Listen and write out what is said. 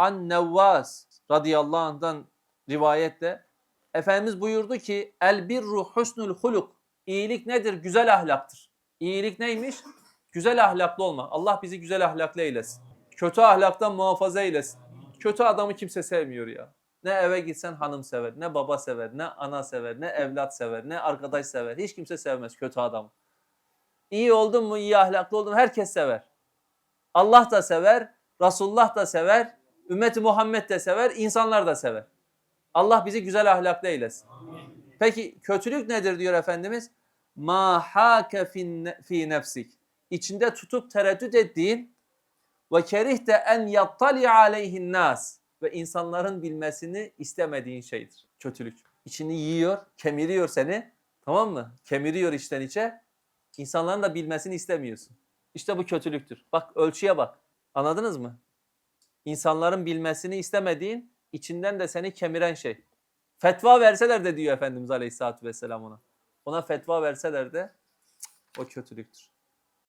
An Nevvas radıyallahu anh'dan rivayette Efendimiz buyurdu ki el birru husnul huluk. İyilik nedir? Güzel ahlaktır. İyilik neymiş? Güzel ahlaklı olmak. Allah bizi güzel ahlaklı eylesin. Kötü ahlaktan muhafaza eylesin. Kötü adamı kimse sevmiyor ya. Ne eve gitsen hanım sever, ne baba sever, ne ana sever, ne evlat sever, ne arkadaş sever. Hiç kimse sevmez kötü adamı. İyi oldun mu, iyi ahlaklı oldun herkes sever. Allah da sever, Resulullah da sever, ümmeti Muhammed de sever, insanlar da sever. Allah bizi güzel ahlaklı eylesin. Peki kötülük nedir diyor Efendimiz? Ma hake fi nefsik. İçinde tutup tereddüt ettiğin ve kerihte en yattali aleyhin nas ve insanların bilmesini istemediğin şeydir. Kötülük. İçini yiyor, kemiriyor seni. Tamam mı? Kemiriyor içten içe. İnsanların da bilmesini istemiyorsun. İşte bu kötülüktür. Bak ölçüye bak. Anladınız mı? İnsanların bilmesini istemediğin, içinden de seni kemiren şey. Fetva verseler de diyor Efendimiz Aleyhisselatü Vesselam ona. Ona fetva verseler de o kötülüktür.